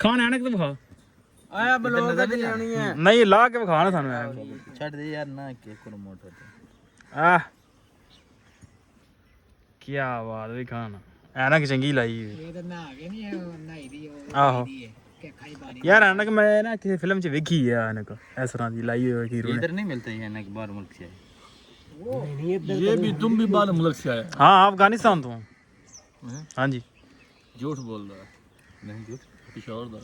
ਖਾਣ ਐਨਕ ਤੇ ਵਿਖਾ ਆਇਆ ਬਲੋਗ ਤੇ ਜਾਣੀ ਹੈ ਨਹੀਂ ਲਾ ਕੇ ਵਿਖਾ ਨਾ ਸਾਨੂੰ ਐਨਕ ਛੱਡ ਦੇ ਯਾਰ ਨਾ ਕਿ ਕੋਲ ਮੋਟਰ ਤੇ ਆ ਕੀ ਬਾਤ ਵੀ ਖਾਣ ਐਨਕ ਚੰਗੀ ਲਾਈ ਹੋਈ। ਇਹ ਤਾਂ ਨਾ ਆ ਗਏ ਨਹੀਂ ਨਾਈ ਦੀ ਉਹ ਆਹੋ ਕਿ ਖਾਈ ਬਾਰੀ ਯਾਰ ਐਨਕ ਮੈਂ ਨਾ ਕਿਸੇ ਫਿਲਮ 'ਚ ਵੇਖੀ ਆ ਐਨਕ ਇਸ ਤਰ੍ਹਾਂ ਦੀ ਲਾਈ ਹੋਈ ਹੀਰੋ ਨੇ इधर नहीं मिलता है ना बाहर मुल्क से ये भी तुम भी बाहर मुल्क से आए ਹਾਂ ਅਫਗਾਨਿਸਤਾਨ ਤੋਂ ਹਾਂਜੀ झूठ बोल रहा है नहीं झूठ कुछ और दा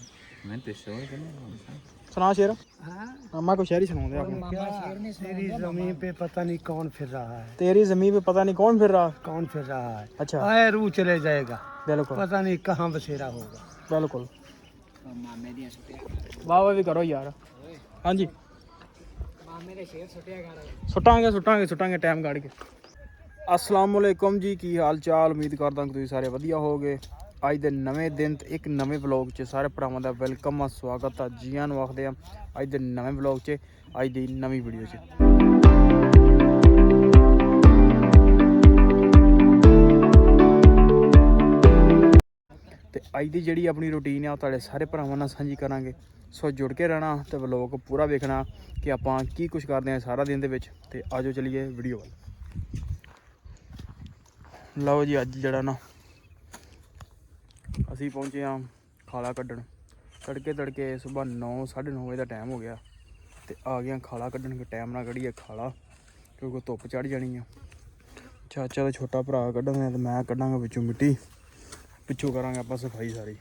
मैं तो शोर करना ਸੁਣਾ ਸ਼ੇਰ ਹਾਂ ਮਾਮਾ ਕੋ ਸ਼ਾਇਰੀ ਸੁਣਾਉਂਦੇ ਆਪਣੇ ਮਾਮਾ ਸ਼ੇਰ ਨੇ तेरी जमीन पे पता नहीं कौन फिर रहा है ਤੇਰੀ ਜ਼ਮੀਨ पे पता नहीं कौन फिर रहा कौन फिर रहा है अच्छा आए रू चले जाएगा बिल्कुल पता नहीं कहाँ बसेरा होगा ਬਿਲਕੁਲ ਮਾਮੇ ਦੀਆਂ ਸੁੱਟਿਆ ਵਾਹ ਵਾਹ ਵੀ ਕਰੋ ਯਾਰ ਹਾਂਜੀ ਮਾਮੇ ਦੇ ਸ਼ੇਰ ਸੁੱਟਿਆ ਕਰ ਸੁੱਟਾਂਗੇ ਸੁੱਟਾਂਗੇ ਸੁੱਟਾਂਗੇ ਟਾਈਮ ਕੱਢ ਕੇ ਅਸਲਾਮ ਅਲੈਕੁਮ ਜੀ ਕੀ ਹਾਲ ਚਾਲ ਉਮੀਦ ਕਰਦਾ ਕਿ ਤੁਸੀਂ ਸਾਰੇ ਵਧੀਆ ਹੋਵੋਗੇ ਅੱਜ ਦੇ ਨਵੇਂ ਦਿਨ ਤੇ ਇੱਕ ਨਵੇਂ ਵਲੌਗ 'ਚ ਸਾਰੇ ਭਰਾਵਾਂ ਦਾ ਵੈਲਕਮ ਆ, ਸਵਾਗਤ ਆ, ਜੀਆਂ ਨੂੰ ਆਖਦੇ ਆ, ਅੱਜ ਦੇ ਨਵੇਂ ਵਲੌਗ 'ਚ, ਅੱਜ ਦੀ ਨਵੀਂ ਵੀਡੀਓ 'ਚ। ਤੇ ਅੱਜ ਦੀ ਜਿਹੜੀ ਆਪਣੀ ਰੁਟੀਨ ਆ, ਉਹ ਤੁਹਾਡੇ ਸਾਰੇ ਭਰਾਵਾਂ ਨਾਲ ਸਾਂਝੀ ਕਰਾਂਗੇ। ਸੋ ਜੁੜ ਕੇ ਰਹਿਣਾ ਤੇ ਵਲੌਗ ਪੂਰਾ ਵੇਖਣਾ ਕਿ ਆਪਾਂ ਕੀ ਕੁਝ ਕਰਦੇ ਆ ਸਾਰਾ ਦਿਨ ਦੇ ਵਿੱਚ। ਤੇ ਆਜੋ ਚਲੀਏ ਵੀਡੀਓ ਵੱਲ। ਲਓ ਜੀ, ਅੱਜ ਜਿਹੜਾ ਨਾ ਅਸੀਂ ਪਹੁੰਚੇ ਆ ਖਾਲਾ ਕੱਢਣ। ਤੜਕੇ ਤੜਕੇ ਸਵੇਰ 9 9:30 ਵਜੇ ਦਾ ਟਾਈਮ ਹੋ ਗਿਆ ਤੇ ਆ ਗਿਆ ਖਾਲਾ ਕੱਢਣ, ਕੇ ਟਾਈਮ ਨਾਲ ਕੱਢੀਏ ਖਾਲਾ, ਕਿਉਂਕਿ ਧੁੱਪ ਚੜ ਜਾਣੀ ਆ। ਚਾਚਾ ਦਾ ਛੋਟਾ ਭਰਾ ਕੱਢਾਂਗੇ ਤੇ ਮੈਂ ਕੱਢਾਂਗਾ ਵਿੱਚੋਂ ਮਿੱਟੀ। ਪਿੱਛੋਂ ਕਰਾਂਗੇ ਆਪਾਂ ਸਫ਼ਾਈ ਸਾਰੀ।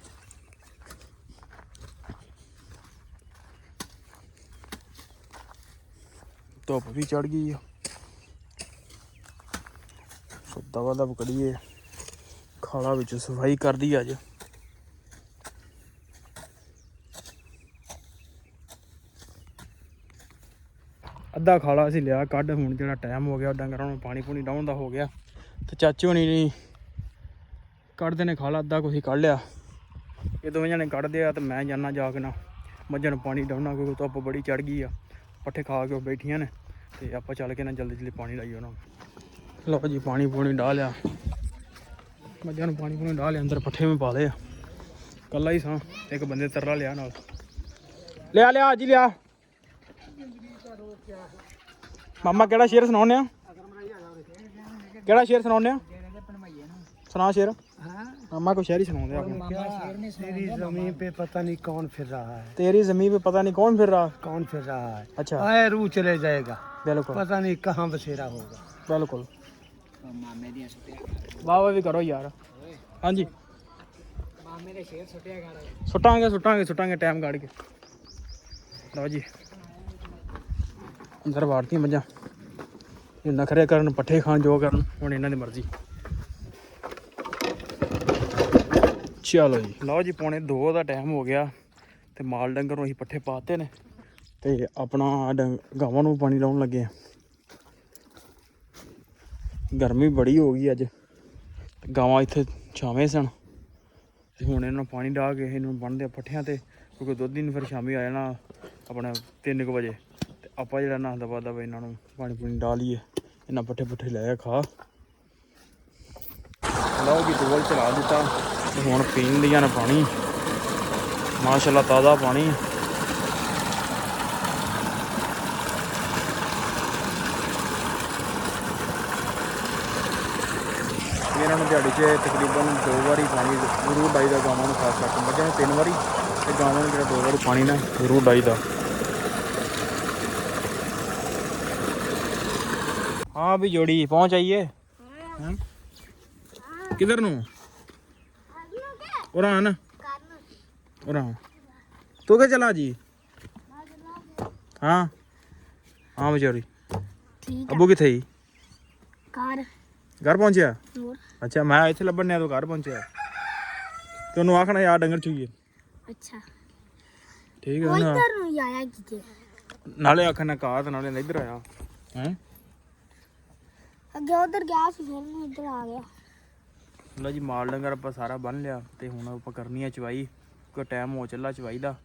ਧੁੱਪ ਵੀ ਚੜ ਗਈ ਆ। ਸੋ ਦਵਾ ਦਵ ਕਰੀਏ ਖਾਲਾ ਵਿੱਚ ਸਫ਼ਾਈ ਕਰਦੀ ਅੱਜ। ਅੱਧਾ ਖਾਲਾ ਅਸੀਂ ਲਿਆ, ਕੱਢ ਹੁਣ ਜਿਹੜਾ ਟਾਈਮ ਹੋ ਗਿਆ ਡੰਗਰਾਂ ਨੂੰ ਪਾਣੀ ਪੂਣੀ ਡਾਉਣ ਦਾ ਹੋ ਗਿਆ। ਤੇ ਚਾਚੇ ਹੋਣੀ ਨਹੀਂ ਕੱਢਦੇ ਨੇ ਖਾਲਾ, ਅੱਧਾ ਕੁਛ ਕੱਢ ਲਿਆ। ਇਹ ਦੋਵੇਂ ਜਣੇ ਕੱਢਦੇ ਆ ਤੇ ਮੈਂ ਜਾਣਾ ਜਾ ਕੇ ਨਾ ਮੱਝਾਂ ਨੂੰ ਪਾਣੀ ਡਾਉਣਾ, ਕਿਉਂਕਿ ਧੁੱਪ ਬੜੀ ਚੜ ਗਈ ਆ। ਪੱਠੇ ਖਾ ਕੇ ਉਹ ਬੈਠੀਆਂ ਨੇ ਤੇ ਆਪਾਂ ਚੱਲ ਕੇ ਨਾ ਜਲਦੀ ਜਲਦੀ ਪਾਣੀ ਲਾਈਏ ਉਹਨਾਂ ਨੂੰ। ਲਓ ਜੀ, ਪਾਣੀ ਪੂਣੀ ਡਾਹ ਲਿਆ। ਮੱਝਾਂ ਨੂੰ ਪਾਣੀ ਪੂਣੀ ਡਾਹ ਲਿਆ ਅੰਦਰ ਪੱਠੇ ਵੀ ਪਾ ਲਏ ਆ ਕੱਲਾ ਹੀ ਸਾਂ ਇੱਕ ਬੰਦੇ ਤਰਲਾ ਲਿਆ ਨਾਲ ਲਿਆ ਲਿਆ ਅੱਜ ਹੀ ਲਿਆ ਮਾਮਾ ਕਿਹੜਾ ਸ਼ੇਰ ਸੁਣਾਉਂਦੇ ਆ ਕਿਹੜਾ ਸ਼ੇਰ ਸੁਣਾਉਂਦੇ ਆ ਸੁਣਾ ਸ਼ੇਰ ਹਾਂ ਮਾਮਾ ਕੋ ਸ਼ੇਰ ਹੀ ਸੁਣਾਉਂਦੇ ਆ ਆਪਣੇ ਮਾਮਾ ਸ਼ੇਰ ਨੇ तेरी जमीन पे पता नहीं कौन फिर रहा है तेरी जमीन पे पता नहीं कौन फिर रहा कौन फिर रहा है अच्छा आए रू चले जाएगा बिल्कुल पता नहीं कहाँ बसेरा होगा बिल्कुल ਮਾਮੇ ਦੀਆਂ ਸੁੱਟਿਆ ਕਰ ਵਾਹ ਵਾਹ ਵੀ ਕਰੋ ਯਾਰ। ਹਾਂਜੀ। ਮਾਮੇ ਦੇ ਸ਼ੇਰ ਸੁੱਟਿਆ ਕਰ ਸੁੱਟਾਂਗੇ ਸੁੱਟਾਂਗੇ ਸੁੱਟਾਂਗੇ ਟਾਈਮ ਕੱਢ ਕੇ। ਲਓ ਜੀ। ਅੰਦਰ ਵਾੜਤੀ ਮੱਝਾਂ। ਇਹ ਨਖਰੇ ਕਰਨ ਪੱਠੇ ਖਾਣ ਜੋ ਕਰਨ ਹੁਣ ਇਹਨਾਂ ਦੀ ਮਰਜ਼ੀ। ਚਲੋ ਜੀ। ਲਓ ਜੀ ਪੌਣੇ 2 ਦਾ ਟਾਈਮ ਹੋ ਗਿਆ ਤੇ ਮਾਲ ਡੰਗਰ ਨੂੰ ਅਸੀਂ ਪੱਠੇ ਪਾਤੇ ਨੇ ਤੇ ਆਪਣਾ ਗਾਵਾਂ ਨੂੰ ਪਾਣੀ ਲਾਉਣ ਲੱਗੇ ਆ। ਗਰਮੀ ਬੜੀ ਹੋ ਗਈ ਅੱਜ। ਗਾਵਾਂ ਇੱਥੇ ਛਾਵੇਂ ਸਨ। ਤੇ ਹੁਣ ਇਹਨਾਂ ਨੂੰ ਪਾਣੀ ਡਾਹ ਕੇ ਇਹਨੂੰ ਬੰਨਦੇ ਆ ਪੱਠਿਆਂ ਤੇ, ਕਿਉਂਕਿ ਦੁੱਧ ਦਿਨ ਫਿਰ ਸ਼ਾਮੀ ਆ ਜਾਣਾ ਆਪਣਾ 3 ਵਜੇ। ਤੇ ਆਪਾਂ ਜਿਹੜਾ ਨਾ ਦਬਾ ਦਬਾ ਇਹਨਾਂ ਨੂੰ ਪਾਣੀ ਪੂਣੀ ਡਾਹ ਲਈਏ। ਇਹਨਾਂ ਪੱਠੇ ਪੁੱਠੇ ਲੈ ਆ ਖਾ। ਲਓ ਵੀ ਦੋਲ ਚਲਾ ਦਿੱਤਾ। ਤੇ ਹੁਣ ਪੀਣ ਦੀਆਂ ਨਾ ਪਾਣੀ। ਮਾਸ਼ਾਅੱਲਾ ਤਾਜ਼ਾ ਪਾਣੀ। ਇਹਨਾਂ ਨੂੰ ਦਿਹਾੜੀ 'ਚ ਤਕਰੀਬਨ ਦੋ ਵਾਰੀ ਪਾਣੀ ਜ਼ਰੂਰ ਡਾਈਦਾ ਗਾਵਾਂ ਨੂੰ ਖਾਸ ਕਰਕੇ ਮੱਝਾਂ ਨੂੰ ਤਿੰਨ ਵਾਰੀ। ਤੇ ਗਾਵਾਂ ਨੂੰ ਜਿਹੜਾ ਦੋ ਵਾਰੀ ਪਾਣੀ ਨਾ ਜ਼ਰੂਰ ਡਾਈਦਾ ਹਾਂ ਵੀ ਜੋੜੀ ਪਹੁੰਚ ਆਈਏ। ਕਿਧਰ ਨੂੰ? ਉਰਾਂ ਨਾ। ਉਰਾਂ ਤੂੰ ਕਿ ਚਲਾ ਜੀ? ਹਾਂ। ਹਾਂ ਵਿਚਾਰੀ ਠੀਕ ਅੱਬੂ ਕਿੱਥੇ ਹੀ ਕਾਰ ਘਰ ਪਹੁੰਚਿਆ? ਹੋਰ। ਅੱਛਾ ਮੈਂ ਇੱਥੇ ਲੱਭਣ ਨੇ ਤੂੰ ਘਰ ਪਹੁੰਚਿਆ? ਤੇ ਉਹਨੂੰ ਆਖਣਾ ਯਾਰ ਡੰਗਰ ਚੂਈਏ ਅੱਛਾ। ਠੀਕ ਹੈ ਉਹ ਨਾ। ਇੱਧਰ ਨੂੰ ਹੀ ਆਇਆ ਕਿਤੇ? ਨਾਲੇ ਆਖਣਾ ਕਾ ਤੇ ਨਾਲੇ ਇੱਧਰ ਆਇਆ। ਹੈ? ਅੱਗੇ ਉਧਰ ਗਿਆ ਸੀ ਫਿਰ ਨੂੰ ਇੱਧਰ ਆ ਗਿਆ। ਲੋ ਜੀ ਮਾਲ ਡੰਗਰ ਆਪਾਂ ਸਾਰਾ ਬੰਨ ਲਿਆ ਤੇ ਹੁਣ ਆਪਾਂ ਕਰਨੀ ਆ ਚਵਾਈ। ਕੋ ਟਾਈਮ ਹੋ ਚੱਲਾ ਚਵਾਈ ਦਾ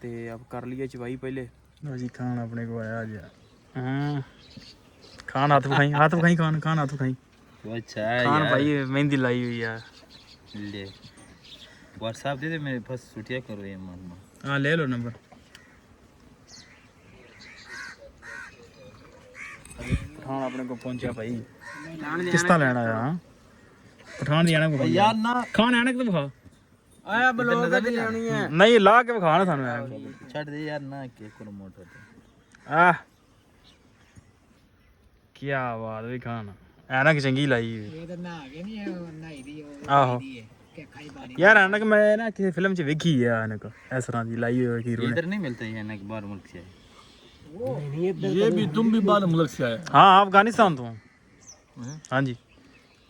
ਤੇ ਆਪ ਕਰ ਲਈਏ ਚਵਾਈ ਪਹਿਲੇ। ਲੋ ਜੀ ਖਾਣ ਆਪਣੇ ਕੋ ਆਇਆ ਅੱਜ। ਹਾਂ। ਖਾਣ ਹੱਥ ਖਾਈ ਹੱਥ ਖਾਈ ਖਾਣ ਖਾਣ ਹੱਥ ਖਾਈ वो अच्छा है ਖਾਣ यार ਭਾਈ ਮਹਿੰਦੀ ਲਾਈ ਹੋਈ ਆ ले व्हाट्सएप दे दे मेरे पास छुट्टियां कर रही है मामा हाँ ले लो नंबर ਪਠਾਨ ਆਪਣੇ ਕੋਲ ਪਹੁੰਚਿਆ ਭਾਈ ਕਿਸ਼ਤਾ ਲੈਣ ਆਇਆ ਹਾਂ ਪਠਾਨ ਦੀ ਆਣਾ ਕੋ ਯਾਰ ਨਾ ਖਾਣ ਆਣਾ ਕਿ ਵਿਖਾ आया ब्लॉग कद लेनी है ਨਹੀਂ ਲਾ ਕੇ ਵਿਖਾ ਨਾ ਸਾਨੂੰ ਐਂ। छड़ दे यार ना के करो मोटर तो ਆਹ ਕੀ ਬਾਤ ਵੀ ਖਾਣ ਐਨਕ ਚੰਗੀ ਲਾਈ ਵੀ। ਇਹ ਤਾਂ ਨਾ ਕੇ ਨਹੀਂ ਨਹਾਈ ਦੀ ਉਹ ਆਹੋ ਦੀ ਹੈ ਕਿ ਖਾਈ ਬਾਣੀ ਯਾਰ ਐਨਕ ਮੈਂ ਨਾ ਕਿਸੇ ਫਿਲਮ 'ਚ ਵੇਖੀ ਆ ਐਨਕ ਇਸ ਤਰ੍ਹਾਂ ਦੀ ਲਾਈ ਹੋਈ ਹੀਰੋ ਨੇ इधर नहीं मिलता है ना बाहर मुल्क से ये भी तुम भी बाल मुल्क से आए ਹਾਂ ਅਫਗਾਨਿਸਤਾਨ ਤੋਂ ਹਾਂਜੀ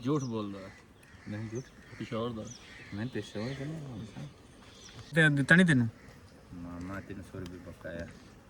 झूठ बोल रहा है नहीं झूठ कुछ और दा मैं तो सौ करना ਤੇ ਦਿੱਤਾ ਨਹੀਂ ਤੈਨੂੰ मामा तीन सौ रुपये पकाया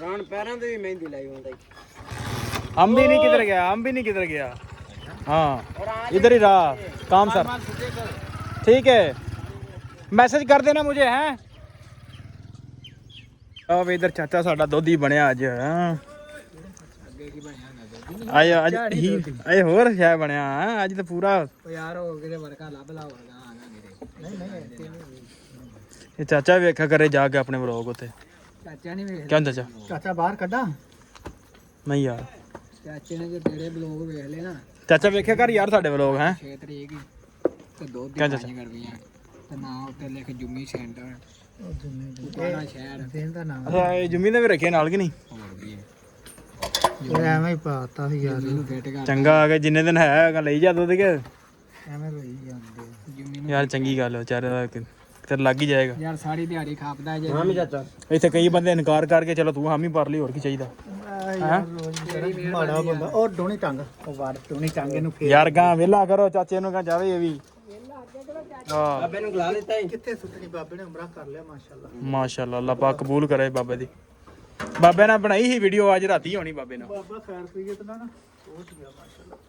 ਰਾਣ ਪੈਰਾਂ ਤੇ ਵੀ ਮਹਿੰਦੀ ਲਾਈ ਹੁੰਦਾ हम भी नहीं किधर गया हम भी नहीं किधर गया हाँ इधर ही रहा काम सर ठीक है मैसेज कर देना मुझे हैं अब इधर चाचा साडा ਦੋਧੀ ਬਣਿਆ ਅੱਜ ਹਾਂ ਆਏ ਅੱਜ ਹੀ ਆਏ ਹੋਰ ਸ਼ਾਇ ਬਣਿਆ ਹੈਂ? ਅੱਜ ਤਾਂ ਪੂਰਾ ਉਹ ਯਾਰ ਉਹ ਕਿਤੇ ਵਰਕਾ ਲੱਭ ਲਾ ਵਰਗਾ ਆਣਾ ਮੇਰੇ ਨਹੀਂ ਨਹੀਂ ਇਹ ਚਾਚਾ ਵੇਖਿਆ ਕਰੇ ਜਾ ਕੇ ਆਪਣੇ ਵਲੋਗ ਉੱਤੇ ਚਾਚਾ ਨਹੀਂ ਵੇਖ ਕਿਉਂ ਚਾਚਾ? ਚਾਚਾ ਬਾਹਰ ਕੱਢਾ? ਨਹੀਂ ਯਾਰ। ਚਾਚੇ ਨੇ ਜੇ ਤੇਰੇ ਬਲੌਗ ਵੇਖ ਲਏ ਨਾ। ਚਾਚਾ ਵੇਖਿਆ ਕਰ ਯਾਰ ਸਾਡੇ ਵਲੋਗ ਹੈ? 6 ਤਰੀਕ ਹੀ। ਤੇ ਦੋ ਕਿਆ ਦਿਨ ਚਾਚਾ? ਪਾਣੀ ਕਰਦੀਆਂ ਤੇ ਨਾ ਉੱਤੇ ਲਿਖ ਜੁਮੀ ਸੈਂਟਰ। ਉਕਾਣਾ ਸ਼ਹਿਰ। ਦਿਨ ਦਾ ਨਾਮ ਅੱਛਾ ਇਹ ਜੁਮੀ ਦੇ ਵੀ ਰੱਖੇ ਨਾਲ ਕਿ ਨਹੀਂ? ਹੋਰ ਵੀ ਉਹ ਐਵੇਂ ਹੀ ਪਾਤਾ ਸੀ ਯਾਰ। ਇਹਨੂੰ ਫਿੱਟ ਕਰ ਚੰਗਾ ਆ ਗਿਆ ਜਿੰਨੇ ਦਿਨ ਹੈ ਹੈਗਾ ਲਈ ਜਾ ਦੁੱਧ ਕੇ। ਐਵੇਂ ਲਈ ਜਾਂਦੇ ਜੁਮੀ ਨੂੰ ਯਾਰ ਚੰਗੀ ਗੱਲ ਹੈ ਵਿਚਾਰੇ ਦਾ ਕਿ- ਤੇ ਲੱਗ ਹੀ ਜਾਏਗਾ। ਯਾਰ ਸਾਰੀ ਦਿਹਾੜੀ ਖਾਪਦਾ ਜੇ। ਹਾਂ ਵੀ ਚਾਚਾ। ਇੱਥੇ ਕਈ ਬੰਦੇ ਇਨਕਾਰ ਕਰਕੇ ਚਲੋ ਤੂੰ ਹਾਮੀ ਭਰ ਲਈ ਹੋਰ ਕੀ ਚਾਹੀਦਾ? ਯਾਰ ਗਾਂ ਵਿਹਲਾ ਕਰੋ ਚਾਚੇ ਨੂੰ ਗਾਂ ਜਾਵੇ ਇਹ ਵੀ। ਕਬੂਲ ਕਰੇ ਬਾਬੇ ਦੀ। ਬਾਬੇ ਨੇ ਬਣਾਈ ਸੀ ਵੀਡੀਓ ਅੱਜ ਰਾਤੀ ਹੋਣੀ ਬਾਬੇ ਨਾਲ।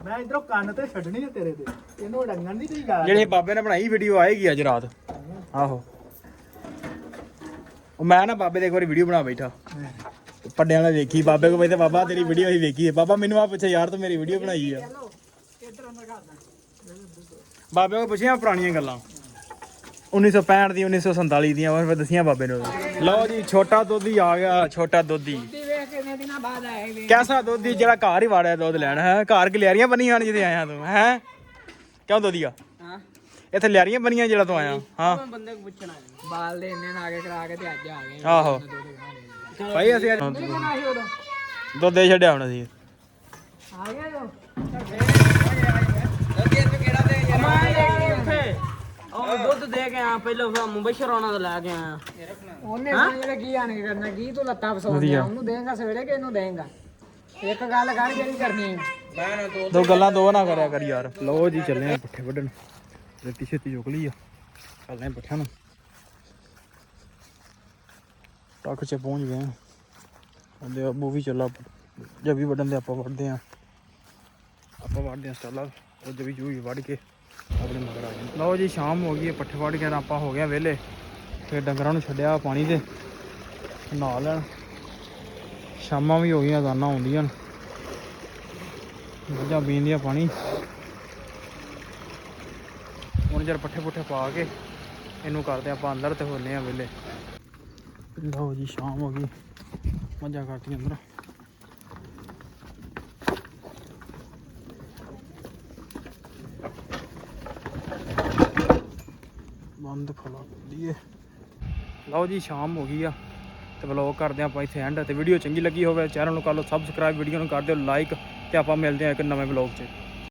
ਮੈਂ ਇਧਰੋਂ ਕੰਨ ਤੇ ਛੱਡਣੀ ਹੈ ਤੇਰੇ ਤੇ। ਇਹਨੂੰ ਡੰਗਣ ਦੀ ਤੇਰੀ ਗੱਲ ਜਿਹੜੇ ਬਾਬੇ ਨੇ ਬਣਾਈ ਵੀਡੀਓ ਆਏਗੀ ਅੱਜ ਰਾਤ। ਆਹੋ। ਉਹ ਮੈਂ ਨਾ ਬਾਬੇ ਦੇ ਇੱਕ ਵਾਰੀ ਵੀਡੀਓ ਬਣਾ ਬੈਠਾ। ਪੱਡਿਆਂ ਨਾਲ ਵੇਖੀ, ਬਾਬੇ ਕੋਲ ਬੈਠੇ ਬਾਬਾ ਤੇਰੀ ਵੀਡੀਓ ਹੀ ਵੇਖੀ ਹੈ ਬਾਬਾ ਮੈਨੂੰ ਆ ਪੁੱਛੇ ਯਾਰ ਤੂੰ ਮੇਰੀ ਵੀਡੀਓ ਬਣਾਈ ਆ? ਬਾਬੇ ਕੋਲ ਪੁੱਛਿਆ ਪੁਰਾਣੀਆਂ ਗੱਲਾਂ। 1965 ਦੀ 1947 ਦੀਆਂ ਉਹ ਫਿਰ ਦੱਸੀਆਂ ਬਾਬੇ ਨੂੰ। ਲਓ ਜੀ, ਛੋਟਾ ਦੋਧੀ ਆ ਗਿਆ, ਛੋਟਾ ਦੋਧੀ ਵੇਖ ਕਿੰਨੇ ਦਿਨਾਂ ਬਾਅਦ ਆਏ ਵੇ? ਕੈਸਾ ਦੋਧੀ ਜਿਹੜਾ ਘਰ ਹੀ ਵਾੜਿਆ ਦੁੱਧ ਲੈਣ ਹੈ? ਘਰ ਗਲਿਆਰੀਆਂ ਬਣੀਆਂ ਹਨ ਜਿੱਥੇ ਆਇਆ ਤੂੰ ਹੈ? ਕਿਉਂ ਦੋਧੀਆ ਹਾਂ। ਇੱਥੇ ਲਿਆਰੀਆਂ ਬਣੀਆਂ ਜਿਹੜਾ ਤੂੰ ਆਇਆ ਹਾਂ। ਬੰਦੇ ਕੋ ਪੁੱਛਣਾ ਬਾਲ ਦੇ ਇੰਨੇ ਨਾ ਕੇ ਕਰਾ ਕੇ ਤੇ ਅੱਜ ਆ ਗਏ। ਆਹੋ। ਭਾਈ ਅਸੀਂ ਅੱਜ ਦੁੱਧ ਦੇ ਛੱਡਿਆ ਹੁਣ ਅਸੀਂ। ਆ ਗਿਆ ਜੋ ਉਹ ਦੁੱਧ ਦੇ ਕੇ ਆ ਪਹਿਲਾਂ ਫਿਰ ਮੁਬਸ਼ਰ ਉਹਨਾਂ ਦਾ ਲੈ ਕੇ ਆਇਆ। ਉਹਨੇ ਸਾਹਮਣੇ ਕੀ ਆਣ ਕੇ ਕਰਨਾ ਕੀ ਤੂੰ ਲੱਤਾਂ ਫਸਾਉਂਦਾ ਉਹਨੂੰ ਦੇਂਗਾ ਸਵੇਰੇ ਕਿ ਇਹਨੂੰ ਦੇਂਗਾ? ਇੱਕ ਗੱਲ ਕਰ ਜਿਹੜੀ ਕਰਨੀ ਹੈ ਦੋ ਗੱਲਾਂ ਦੋ ਨਾ ਕਰਿਆ ਕਰ ਯਾਰ। ਲਓ ਜੀ ਚੱਲੇ ਆ ਪੱਠੇ ਵੱਢਣ। ਰੇਤੀ ਛੇਤੀ ਚੁੱਕ ਲਈ ਆ। ਚੱਲਦੇ ਆ ਪੱਠਿਆਂ ਨੂੰ। ਟੱਕ 'ਚ ਪਹੁੰਚ ਗਏ ਆ। ਉਹਦੇ ਅੱਬੂ ਵੀ ਚੱਲਾ ਜਦ ਵੀ ਵੱਢਣ ਦੇ ਆਪਾਂ ਵੱਢਦੇ ਆ। ਆਪਾਂ ਵੱਢਦੇ ਆ ਸਟਾਲਾ। ਉਹ ਜਵੀ ਜੂਈ ਵੱਢ ਕੇ। ਆਪਣੇ ਮਗਰ ਆ ਜਾਂਦੇ ਲਓ ਜੀ, ਸ਼ਾਮ ਹੋ ਗਈ ਹੈ, ਪੱਠੇ ਵੱਢ ਕੇ ਆਪਾਂ ਹੋ ਗਏ ਵਿਹਲੇ। ਤੇ ਡੰਗਰਾਂ ਨੂੰ ਛੱਡਿਆ ਪਾਣੀ ਤੇ। ਨਹਾ ਲੈਣ। ਸ਼ਾਮਾਂ ਵੀ ਹੋ ਗਈਆਂ ਗਾਨਾਂ ਆਉਂਦੀਆਂ ਨੇ। ਮੱਝਾਂ ਪੀਂਦੀਆਂ ਪਾਣੀ। ਹੁਣ ਜਰ ਪੱਠੇ ਪੁੱਠੇ ਪਾ ਕੇ ਇਹਨੂੰ ਕਰਦੇ ਆਪਾਂ ਅੰਦਰ ਤੇ ਹੋਨੇ ਆ ਵੇਲੇ ਲਓ ਜੀ, ਸ਼ਾਮ ਹੋ ਗਈ। ਮੱਝਾਂ ਕੱਟੀਆਂ ਅੰਦਰ। ਬੰਦ ਖਲਾ ਦੀਏ ਲਓ ਜੀ, ਸ਼ਾਮ ਹੋ ਗਈ ਆ ਤੇ ਵਲੌਗ ਕਰਦੇ ਆਪਾਂ ਇੱਥੇ ਐਂਡ ਤੇ। ਵੀਡੀਓ ਚੰਗੀ ਲੱਗੀ ਹੋਵੇ ਚੈਨਲ ਨੂੰ ਕਰ ਲਓ ਸਬਸਕ੍ਰਾਈਬ ਵੀਡੀਓ ਨੂੰ ਕਰ ਦਿਓ ਲਾਈਕ ਤੇ ਆਪਾਂ ਮਿਲਦੇ ਹਾਂ ਇੱਕ ਨਵੇਂ ਵਲੌਗ 'ਚ।